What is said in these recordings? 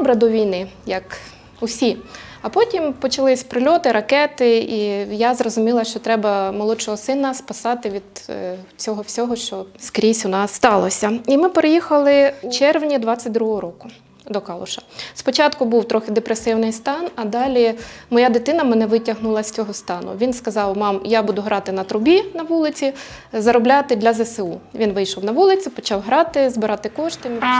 Добре до війни, як усі. А потім почались прильоти, ракети, і я зрозуміла, що треба молодшого сина спасати від е, цього всього, що скрізь у нас сталося. І ми переїхали у червні 22-го року. До Калуша. Спочатку був трохи депресивний стан, а далі моя дитина мене витягнула з цього стану. Він сказав: Мам, я буду грати на трубі на вулиці, заробляти для ЗСУ. Він вийшов на вулицю, почав грати, збирати кошти. Ми пішли.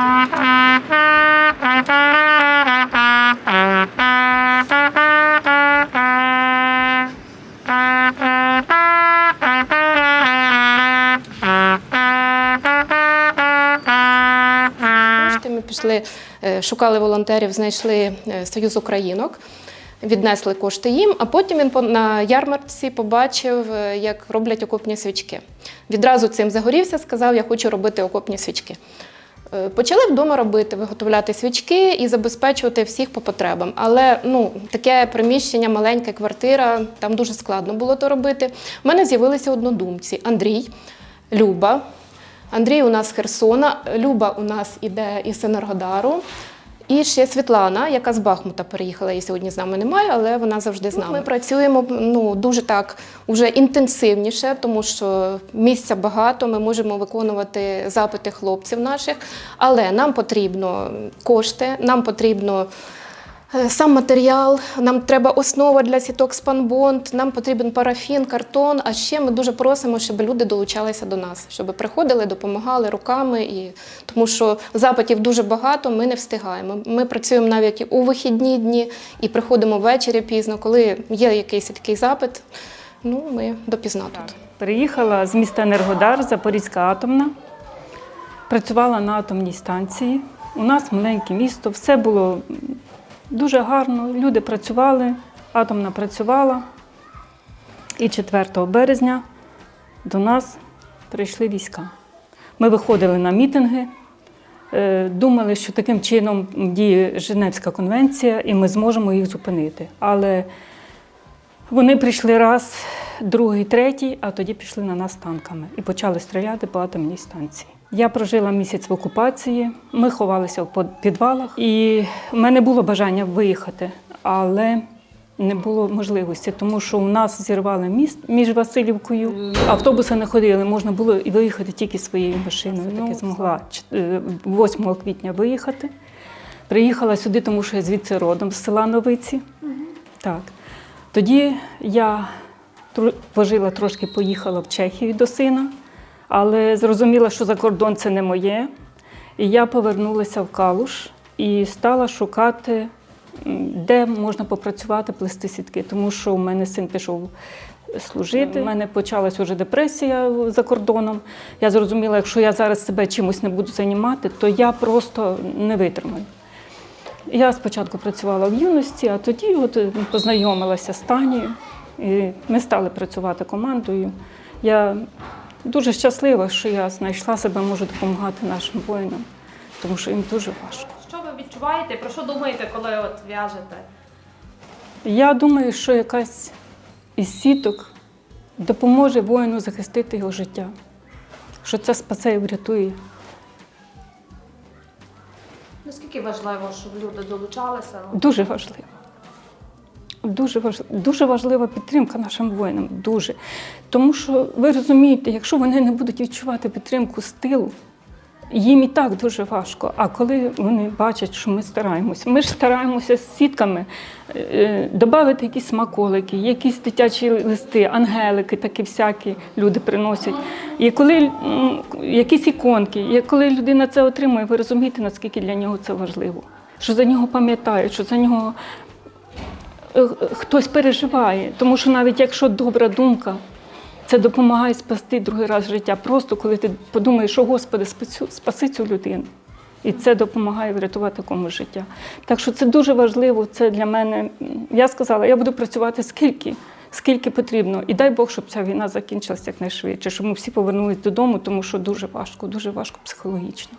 Пішли, е, шукали волонтерів, знайшли е, Союз Українок, віднесли кошти їм, а потім він на ярмарці побачив, е, як роблять окопні свічки. Відразу цим загорівся, сказав, я хочу робити окопні свічки. Почали вдома робити, виготовляти свічки і забезпечувати всіх по потребам. Але ну, таке приміщення, маленька квартира, там дуже складно було то робити. У мене з'явилися однодумці: Андрій, Люба. Андрій у нас з Херсона, Люба у нас іде із Енергодару. І ще Світлана, яка з Бахмута переїхала, її сьогодні з нами немає, але вона завжди з нами. Ми працюємо ну, дуже так уже інтенсивніше, тому що місця багато, ми можемо виконувати запити хлопців наших, але нам потрібно кошти, нам потрібно сам матеріал, нам треба основа для сіток спанбонд, нам потрібен парафін, картон. А ще ми дуже просимо, щоб люди долучалися до нас, щоб приходили, допомагали руками. І тому що запитів дуже багато, ми не встигаємо. Ми працюємо навіть у вихідні дні і приходимо ввечері пізно, коли є якийсь такий запит. Ну, ми допізна тут. Переїхала з міста Енергодар, Запорізька атомна. Працювала на атомній станції. У нас маленьке місто, все було дуже гарно. Люди працювали, атомна працювала. І 4 березня до нас прийшли війська. Ми виходили на мітинги, е, думали, що таким чином діє Женевська конвенція, і ми зможемо їх зупинити. Але вони прийшли раз, другий, третій, а тоді пішли на нас танками і почали стріляти по атомній станції. Я прожила місяць в окупації, ми ховалися в підвалах, і в мене було бажання виїхати, але не було можливості, тому що у нас зірвали міст між Васильівкою. Автобуси не ходили, можна було і виїхати тільки своєю машиною. Я таки змогла е, 8 квітня виїхати. Приїхала сюди, тому що я звідси родом з села Новиці. Так. Тоді я пожила трошки, поїхала в Чехію до сина, але зрозуміла, що за кордон це не моє. І я повернулася в Калуш і стала шукати, де можна попрацювати, плести сітки, тому що у мене син пішов служити. У мене почалась вже депресія за кордоном. Я зрозуміла, якщо я зараз себе чимось не буду займати, то я просто не витримаю. Я спочатку працювала в юності, а тоді от е, познайомилася з Танією. І ми стали працювати командою. Я дуже щаслива, що я знайшла себе, можу допомагати нашим воїнам, тому що їм дуже важко. Що ви відчуваєте? Про що думаєте, коли от в'яжете? Я думаю, що якась із сіток допоможе воїну захистити його життя, що це спасе і врятує. Наскільки важливо, щоб люди долучалися? Дуже важливо. Дуже важливо, дуже важлива підтримка нашим воїнам. Дуже. Тому що ви розумієте, якщо вони не будуть відчувати підтримку з тилу, їм і так дуже важко. А коли вони бачать, що ми стараємося, ми ж стараємося з сітками е, додати якісь смаколики, якісь дитячі листи, ангелики, такі всякі люди приносять. І коли якісь іконки, і коли людина це отримує, ви розумієте, наскільки для нього це важливо. Що за нього пам'ятають, що за нього е, хтось переживає. Тому що навіть якщо добра думка, це допомагає спасти другий раз життя. Просто коли ти подумаєш, що Господи, спаси цю людину. І це допомагає врятувати комусь життя. Так що це дуже важливо. Це для мене. Я сказала, я буду працювати скільки, скільки потрібно. І дай Бог, щоб ця війна закінчилася якнайшвидше, щоб ми всі повернулись додому, тому що дуже важко, дуже важко психологічно.